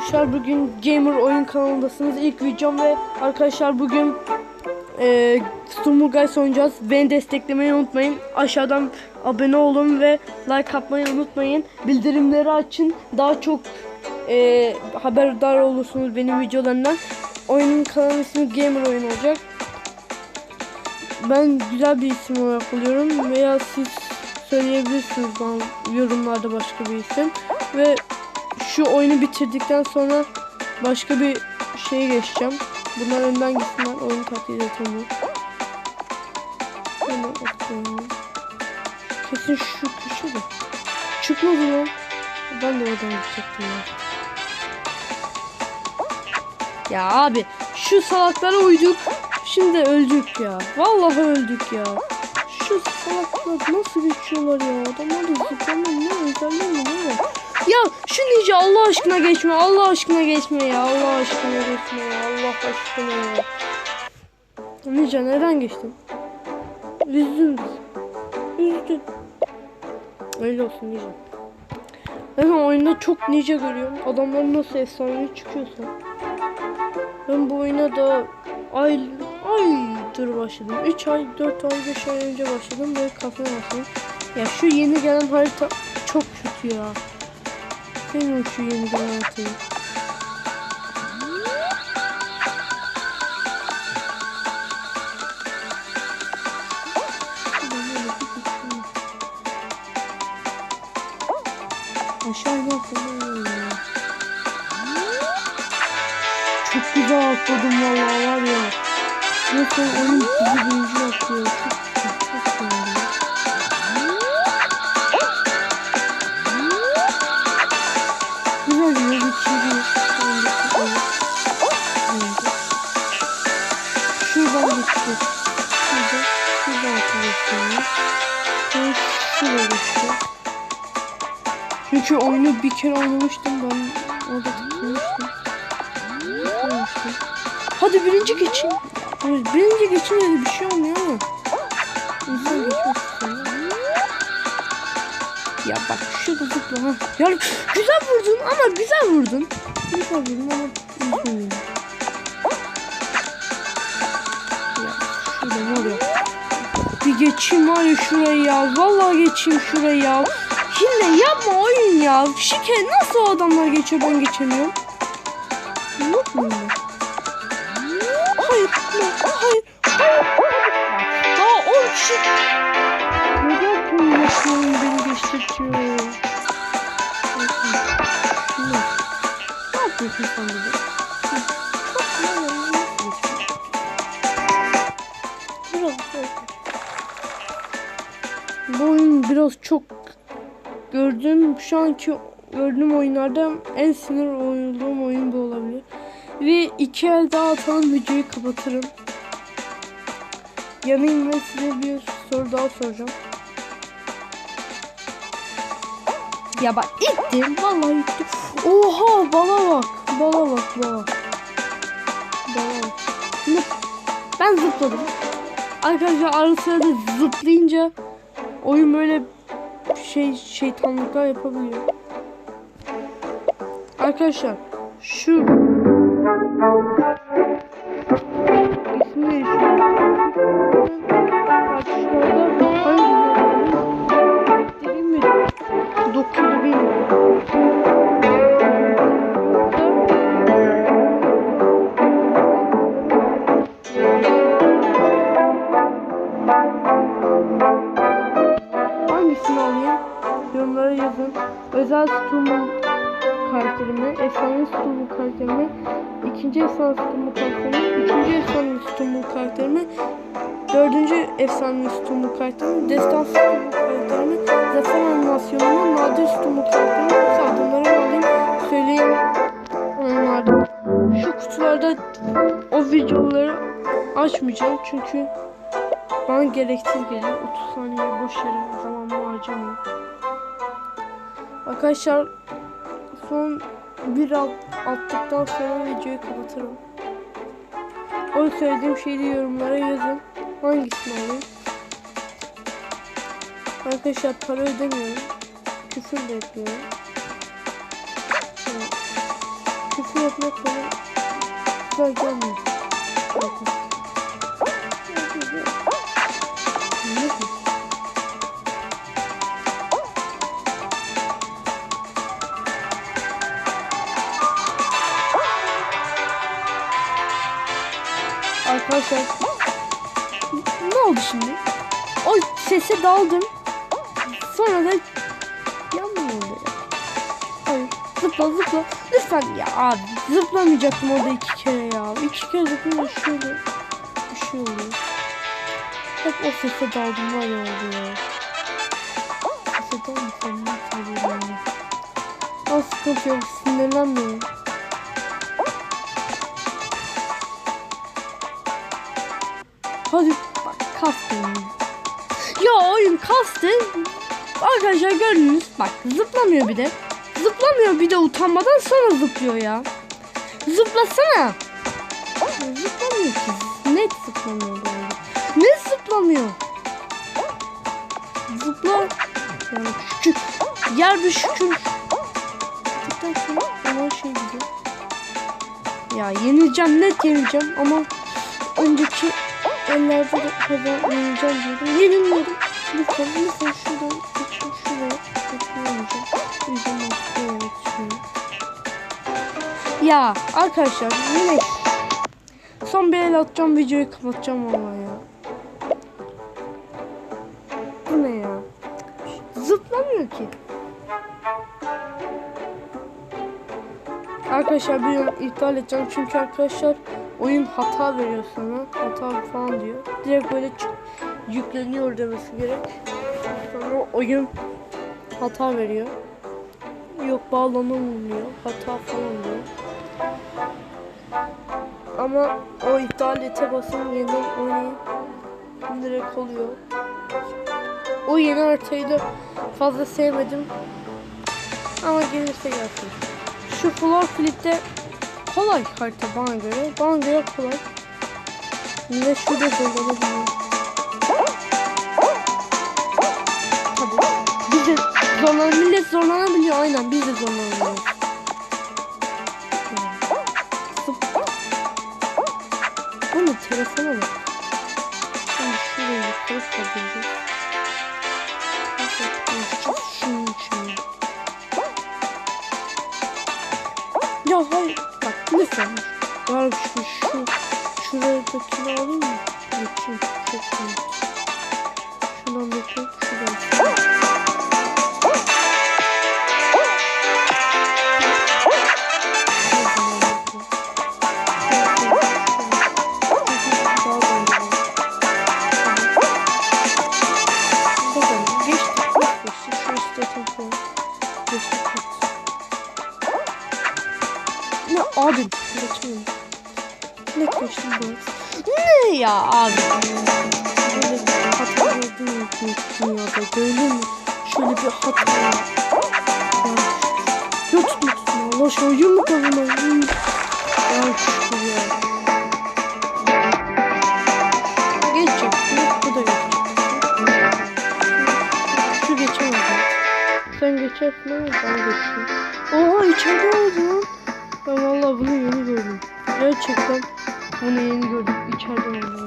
arkadaşlar bugün Gamer oyun kanalındasınız. İlk videom ve arkadaşlar bugün e, Stumble Guys oynayacağız. Beni desteklemeyi unutmayın. Aşağıdan abone olun ve like atmayı unutmayın. Bildirimleri açın. Daha çok e, haberdar olursunuz benim videolarımdan. Oyunun kanalı ismi Gamer oyun olacak. Ben güzel bir isim olarak buluyorum veya siz söyleyebilirsiniz bana yorumlarda başka bir isim. Ve şu oyunu bitirdikten sonra başka bir şeye geçeceğim. Bunlar önden gitsinler. Oyun taklit atıyorum. Kesin şu köşe de. Çıkmadı lan. Ben de oradan gidecektim ya. Ya abi şu salaklara uyduk. Şimdi öldük ya. Vallahi öldük ya. Şu salaklar nasıl geçiyorlar ya? Adamlar da zıplama ne özelliği mi ne? Ya şu ninja Allah aşkına geçme. Allah aşkına geçme ya. Allah aşkına geçme ya. Allah aşkına ya. Ninja neden geçtin? Üzdün. Üzdün. Öyle olsun ninja. Ben oyunda çok ninja görüyorum. Adamlar nasıl efsane çıkıyorsa. Ben bu oyuna da ay aydır başladım. 3 ay, 4 ay, 5 ay önce başladım ve kafaya başladım. Ya şu yeni gelen harita çok kötü ya. Sevmiyorum şu yeni gelen haritayı. Aşağıya atladım ya. Çok güzel atladım vallahi var ya. Nasıl oyun bizi birinci kere oynamıştım ben. Orada tıklamıştım. Tıklamıştım. Hadi birinci geçeyim. Evet, birinci geçince de bir şey olmuyor ama. İnsan geçmek. Ya bak şurada zıpla ha. Ya güzel vurdun ama güzel vurdun. Güzel vurdun ama vurdun. Ya şurada var ya. Bir geçeyim var ya şurayı ya. Vallahi geçeyim şurayı ya. Hile yapma oyun ya. Şike nasıl o adamlar geçiyor ben geçemiyorum. Yok mu? Hayır, hayır. Daha 10 kişi. Neden bunu yapıyorum beni geçtirtiyor? Ne? Yapıyorsun sen? Biraz Bu oyun biraz çok gördüğüm şu anki gördüğüm oyunlarda en sinir olduğum oyun bu olabilir. Ve iki el daha atalım videoyu kapatırım. Yanayım ve size bir soru daha soracağım. Ya bak ittim. Vallahi ittim. Oha bala bak. Bala bak bala. Bala bak. Ben zıpladım. Arkadaşlar ara sırada zıplayınca oyun böyle şey şeytanlıklar yapabiliyor. Arkadaşlar şu ismi ne Özel Stumble karakterimi, efsane Stumble karakterimi, ikinci efsane Stumble karakterimi, üçüncü efsane Stumble karakterimi, dördüncü efsane Stumble karakterimi, destan Stumble karakterimi, zafer animasyonunu, nadir Stumble karakterimi, yoksa adımları alayım, söyleyeyim onlardan. Şu kutularda o videoları açmayacağım çünkü bana gereksiz geliyor. 30 saniye boş yere zamanımı harcamıyor. Arkadaşlar son bir alt, attıktan sonra videoyu kapatırım. O söylediğim şeyi yorumlara yazın. Hangisini alayım? Arkadaşlar para ödemiyorum. Küfür de etmiyorum. Evet. Şu yapmak bana güzel gelmiyor. Bakın. Arkadaşlar ne oldu şimdi? O sese daldım. Sonra da yanmıyor ya. Hayır. Zıpla zıpla. Lütfen ya abi. Zıplamayacaktım orada iki kere ya. İki kere zıplayınca şöyle bir şey oluyor. Hep o sese daldım var ya ya. Sese dalmasam ne söylüyorum ya. Ama sıkıntı yok. Sinirlenmiyorum. Hadi bak kastım. Ya oyun kastı. Arkadaşlar gördünüz. Bak zıplamıyor bir de. Zıplamıyor bir de utanmadan sonra zıplıyor ya. Zıplasana. Zıplamıyor ki. Net zıplamıyor böyle. Net zıplamıyor. Zıpla. Yani şükür. Yer bir şükür. Gittikten sonra ama şey gidiyor. Ya yenileceğim net yenileceğim ama önceki de kadar yenileceğim diyordum. Yenilmiyorum. Lütfen lütfen şuradan geçin şuraya. Geçmeyeceğim. İyice mantıklı olarak. Ya arkadaşlar yine son bir el atacağım videoyu kapatacağım valla ya. Bu ne ya? Zıplamıyor ki. Arkadaşlar bir iptal edeceğim çünkü arkadaşlar oyun hata veriyor sana. Hata falan diyor. Direkt böyle yükleniyor demesi gerek. Sonra oyun hata veriyor. Yok bağlanamıyor. Hata falan diyor. Ama o iptal ete basın yeniden oynayın. Direkt oluyor. O yeni haritayı da fazla sevmedim. Ama gelirse gelsin. Şu Floor Flip'te kolay harita bana göre. Bana göre kolay. Ve şurada zorlanabiliyor. Tabii. Biz de zorlan millet zorlanabiliyor aynen biz de zorlanabiliyoruz. Bu ne telefona bak. Şimdi şuraya yukarı kaldıracağız. Şunun için. Ya hayır. Bak lütfen. Ya şu şu şuradakini alayım mı? Geçeyim. Çok komik. Şuradan bakayım. Şuradan. Geçtik. Geçtik. Ne abi? Geçmeyin. Ne geçtim ben? Ne ya abi? Böyle bir hata gördün mü dünyada? Gördün mü? Şöyle bir hata. Ya, ya tutma tutma. Allah aşkına oyun mu kazanma? Ya şükür ya. Bu, bu. Sen geçersin ama ben geçeyim. Oha içeride oldu lan. Vallahi bunu yeni gördüm. Gerçekten bunu yeni gördüm. İçeride oldu.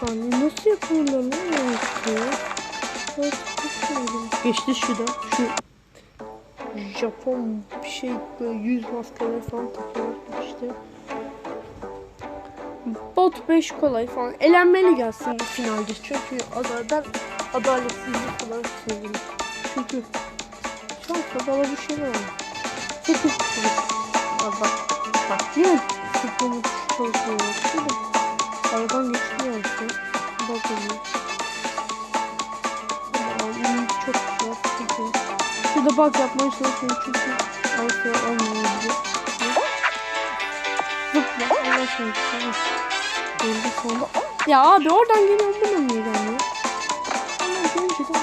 Saniye nasıl yapıyorlar lan bakıyorum. Geçti şu da. Şu Japon bir şey böyle yüz maskeler falan takıyorlar işte. Bot 5 kolay falan. Elenmeli gelsin bu finalde. Çünkü ada- ben adaletsizlik falan seviyorum. Çünkü çok bana bir şey var. 8 kişilik. Aa, bak. Bak yine sıkımı çalışmıyor. Şimdi aradan geçmiyor musun? Bakın. Aa, çok güzel. Sıkıntı. Şu Burada bug yapmaya çalışıyorum çünkü Asla olmuyor gibi. Zıpla Allah aşkına tamam. Öldü sonra. Ya abi oradan geliyorum buna niye gelmiyor? Ama gelince de.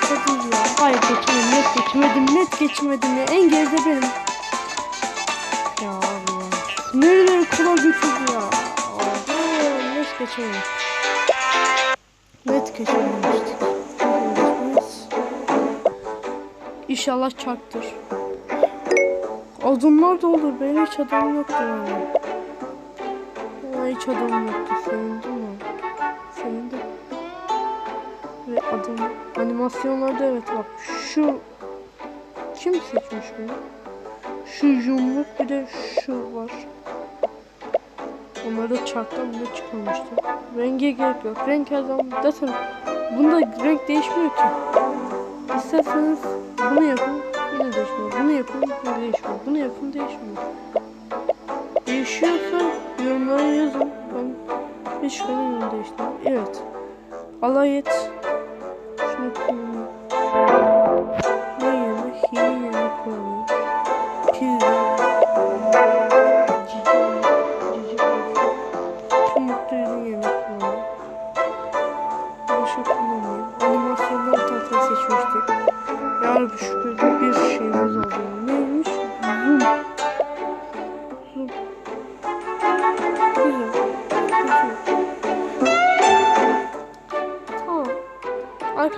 Hadi ya. Hayır geçemedim net geçemedim net geçemedim ya. En geride benim. Nerelere kadar götürdü ya. Abi net geçemedim. Net geçememiştik. İnşallah çarptır. Adımlar da olur. Benim hiç adamım yoktu yani. Vallahi hiç adamım yoktu. Sevindim mi? Sevindim. Ve adam animasyonlarda evet bak şu kim seçmiş bunu? Şu yumruk bir de şu var. Onları çarktan bile çıkarmıştı. Renge gerek yok. Renk her zaman zaten bunda renk değişmiyor ki. İsterseniz bunu yapın yine değişmiyor. Bunu yapın yine değişmiyor. Bunu yapın değişmiyor. Değişiyorsa yorumlara yazın. Ben hiç yorum değiştirmem. Evet. Alay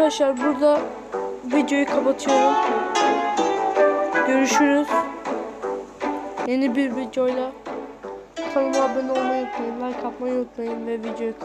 Arkadaşlar burada videoyu kapatıyorum. Görüşürüz. Yeni bir videoyla kanalıma abone olmayı unutmayın. Like atmayı unutmayın ve videoyu